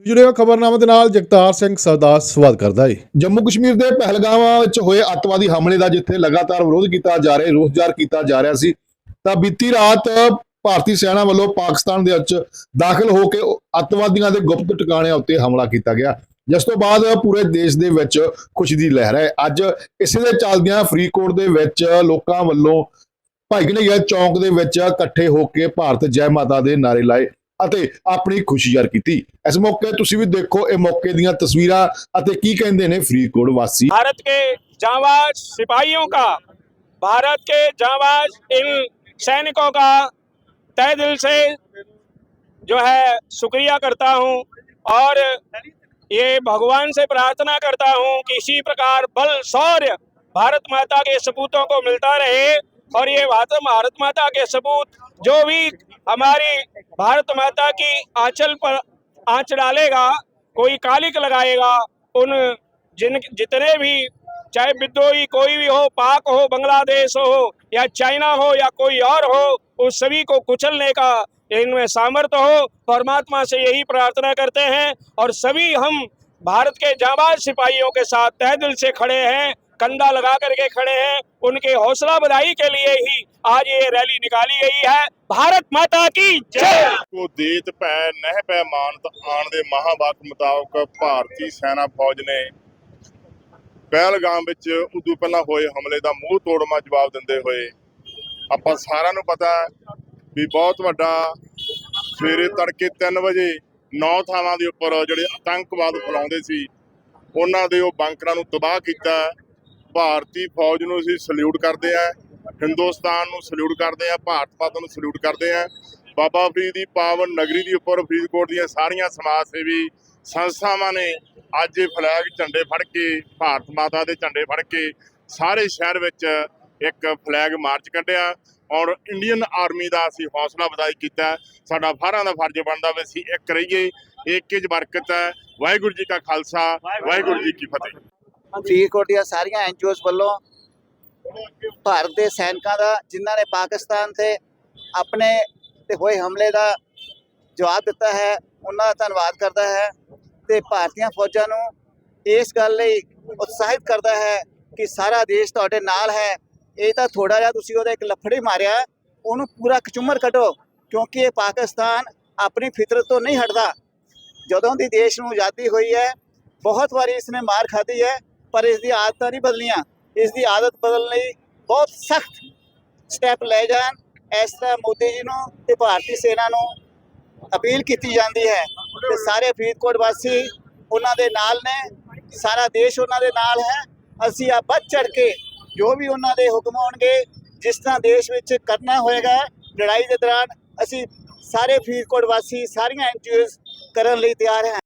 ਜੁੜਿਓ ਖਬਰਨਾਮਾ ਦੇ ਨਾਲ, ਜਗਤਾਰ ਸਿੰਘ ਸਰਦਾਰ ਸਵਾਲ ਕਰਦਾ ਹੈ ਜੰਮੂ ਕਸ਼ਮੀਰ ਦੇ ਪਹਿਲਗਾਮ ਵਿੱਚ ਹੋਏ ਅੱਤਵਾਦੀ ਹਮਲੇ ਦਾ ਜਿੱਥੇ ਲਗਾਤਾਰ ਵਿਰੋਧ ਕੀਤਾ ਜਾ ਰਿਹਾ ਰੋਸ ਜ਼ਾਹਰ ਕੀਤਾ ਜਾ ਰਿਹਾ ਸੀ। ਤਾਂ ਬੀਤੀ ਰਾਤ ਭਾਰਤੀ ਸੈਨਾ ਵੱਲੋਂ ਪਾਕਿਸਤਾਨ ਦੇ ਵਿੱਚ ਦਾਖਲ ਹੋ ਕੇ ਅੱਤਵਾਦੀਆਂ ਦੇ ਗੁਪਤ ਟਿਕਾਣਿਆਂ ਉੱਤੇ ਹਮਲਾ ਕੀਤਾ ਗਿਆ। ਜਿਸ ਤੋਂ ਬਾਅਦ ਪੂਰੇ ਦੇਸ਼ ਦੇ ਵਿੱਚ ਖੁਸ਼ੀ ਦੀ ਲਹਿਰ ਹੈ। ਅੱਜ ਇਸੇ ਦੇ ਚੱਲਦਿਆਂ ਫਰੀਦਕੋਟ ਦੇ ਵਿੱਚ ਲੋਕਾਂ ਵੱਲੋਂ ਭਾਈ ਕਨਈਆ ਚੌਂਕ ਦੇ ਵਿੱਚ ਇਕੱਠੇ ਹੋ ਕੇ ਭਾਰਤ ਜੈ ਮਾਤਾ ਦੇ ਨਾਰੇ ਲਾਏ। ਅਤੇ ਆਪਣੀ ਖੁਸ਼ੀ ਜ਼ਾਹਰ ਕੀਤੀ ਇਸ ਮੌਕੇ ਤੁਸੀਂ ਵੀ ਦੇਖੋ ਇਹ ਮੌਕੇ ਦੀਆਂ ਤਸਵੀਰਾਂ ਅਤੇ ਕੀ ਕਹਿੰਦੇ ਨੇ ਫਰੀਦਕੋਟ ਵਾਸੀ भारत के जांबाज सिपाहियों का भारत के जांबाज इन सैनिकों का तय दिल से जो है शुक्रिया करता हूं और ये भगवान से प्रार्थना करता हूं कि इसी प्रकार बल शौर्य भारत माता के सपूतों को मिलता रहे और ये भारत भारत माता के सपूत जो भी हमारी भारत माता की आंचल पर आँच डालेगा, कोई कालिक लगाएगा, उन जिन जितने भी, चाहे विद्रोही कोई भी हो, पाक हो, बांग्लादेश हो, या चाइना हो, या कोई और हो, उस सभी को कुचलने का इनमें सामर्थ्य हो, परमात्मा से यही प्रार्थना करते हैं। और सभी हम भारत के जाबाज सिपाहियों के साथ तह दिल से खड़े हैं, कंधा लगा करके खड़े हैं। उनके हौसला बधाई के लिए ही आज ये रैली निकाली गई है भारत माता की जय ਕੋ ਦੇਤ ਪੈ ਨਹਿ ਪੈ ਮਾਨਤ ਆਣ ਦੇ ਮਹਾਵਾਕ ਮੁਤਾਬਕ ਭਾਰਤੀ ਸੈਨਾ ਫੌਜ ਨੇ ਪਹਿਲਗਾਮ ਵਿੱਚ ਉਦੋਂ ਪਹਿਲਾਂ ਹੋਏ ਹਮਲੇ ਦਾ ਮੂੰਹ ਤੋੜਮਾ ਜਵਾਬ ਦਿੰਦੇ ਹੋਏ ਆਪਾਂ ਸਾਰਿਆਂ ਨੂੰ ਪਤਾ ਹੈ ਵੀ ਬਹੁਤ ਵੱਡਾ ਸਵੇਰੇ ਤੜਕੇ 3 ਵਜੇ ਨੌ ਥਾਵਾਂ ਦੇ ਉੱਪਰ ਜਿਹੜੇ ਆਤੰਕਵਾਦ ਫੈਲਾਉਂਦੇ ਸੀ ਉਹਨਾਂ ਦੇ ਉਹ ਬੰਕਰਾਂ ਨੂੰ ਤਬਾਹ ਕੀਤਾ ਭਾਰਤੀ ਫੌਜ ਨੂੰ ਅਸੀਂ ਸਲੂਟ ਕਰਦੇ ਆ ਹਿੰਦੁਸਤਾਨ ਨੂੰ ਸਲੂਟ ਕਰਦੇ ਆ, ਭਾਰਤ ਮਾਤਾ ਨੂੰ ਸਲੂਟ ਕਰਦੇ ਆ। ਬਾਬਾ ਫਰੀਦ ਦੀ ਪਾਵਨ ਨਗਰੀ ਦੇ ਉੱਪਰ ਫਰੀਦਕੋਟ ਦੀਆਂ ਸਾਰੀਆਂ ਸਮਾਜ ਸੇਵੀ ਸੰਸਥਾਵਾਂ ਨੇ ਅੱਜ ਇਹ ਫਲੈਗ ਝੰਡੇ ਫੜ ਕੇ, ਭਾਰਤ ਮਾਤਾ ਦੇ ਝੰਡੇ ਫੜ ਕੇ ਸਾਰੇ ਸ਼ਹਿਰ ਵਿੱਚ ਇੱਕ ਫਲੈਗ ਮਾਰਚ ਕੱਢਿਆ ਔਰ ਇੰਡੀਅਨ ਆਰਮੀ ਦਾ ਅਸੀਂ ਹੌਸਲਾ ਵਧਾਈ ਕੀਤਾ। ਸਾਡਾ ਸਾਰਿਆਂ ਦਾ ਫਰਜ਼ ਬਣਦਾ ਵੀ ਅਸੀਂ ਇੱਕ ਰਹੀਏ ਏਕੇ ਚ ਬਰਕਤ ਹੈ। ਵਾਹਿਗੁਰੂ ਜੀ ਕਾ ਖਾਲਸਾ, ਵਾਹਿਗੁਰੂ ਜੀ ਕੀ ਫਤਿਹ। ਫਰੀਦਕੋਟ ਦੀਆਂ ਸਾਰੀਆਂ ਐਨਜੀਓਜ਼ ਵੱਲੋਂ ਭਾਰਤ ਦੇ ਸੈਨਿਕਾਂ ਦਾ, ਜਿਨ੍ਹਾਂ ਨੇ ਪਾਕਿਸਤਾਨ ਤੇ ਆਪਣੇ ਤੇ ਹੋਏ ਹਮਲੇ ਦਾ ਜਵਾਬ ਦਿੱਤਾ ਹੈ, ਉਹਨਾਂ ਦਾ ਧੰਨਵਾਦ ਕਰਦਾ ਹੈ ਤੇ ਭਾਰਤੀਆਂ ਫੌਜਾਂ ਨੂੰ ਇਸ ਗੱਲ ਲਈ ਉਤਸ਼ਾਹਿਤ ਕਰਦਾ ਹੈ ਕਿ ਸਾਰਾ ਦੇਸ਼ ਤੁਹਾਡੇ ਨਾਲ ਹੈ। ਇਹ ਤਾਂ ਥੋੜਾ ਜਿਹਾ ਤੁਸੀਂ ਉਹਦਾ ਇੱਕ ਲਫੜੀ ਮਾਰਿਆ, ਉਹਨੂੰ ਪੂਰਾ ਕਚੁੰਮਰ ਕੱਢੋ, ਕਿਉਂਕਿ ਇਹ ਪਾਕਿਸਤਾਨ ਆਪਣੀ ਫਿਤਰਤ ਤੋਂ ਨਹੀਂ ਹਟਦਾ। ਜਦੋਂ ਦੀ ਦੇਸ਼ ਨੂੰ ਆਜ਼ਾਦੀ ਹੋਈ ਹੈ, ਬਹੁਤ ਵਾਰੀ ਇਸਨੇ ਮਾਰ ਖਾਧੀ ਹੈ, ਪਰ ਇਸ ਦੀ ਆਦਤਾਂ ਨਹੀਂ ਬਦਲੀਆਂ। ਇਸ ਦੀ ਆਦਤ ਬਦਲਣ ਲਈ ਬਹੁਤ ਸਖਤ ਸਟੈਪ ਲੈ ਜਾਣ। ਇਸ ਤਰ੍ਹਾਂ ਮੋਦੀ ਜੀ ਨੂੰ ਤੇ ਭਾਰਤੀ ਸੈਨਾ ਨੂੰ ਅਪੀਲ ਕੀਤੀ ਜਾਂਦੀ ਹੈ ਤੇ ਸਾਰੇ ਫਰੀਦਕੋਟ ਵਾਸੀ ਉਹਨਾਂ ਦੇ ਨਾਲ ਨੇ ਸਾਰਾ ਦੇਸ਼ ਉਹਨਾਂ ਦੇ ਨਾਲ ਹੈ। ਅਸੀਂ ਆ ਵੱਧ ਚੜ ਕੇ ਜੋ ਵੀ ਉਹਨਾਂ ਦੇ ਹੁਕਮ ਹੋਣਗੇ, ਜਿਸ ਤਰ੍ਹਾਂ ਦੇਸ਼ ਵਿੱਚ ਕਰਨਾ ਹੋਏਗਾ, ਲੜਾਈ ਦੇ ਦੌਰਾਨ ਅਸੀਂ ਸਾਰੇ ਫਰੀਦਕੋਟ ਵਾਸੀ, ਸਾਰੀਆਂ ਐਨਜੀਓਜ਼ ਕਰਨ ਲਈ ਤਿਆਰ ਹੈ।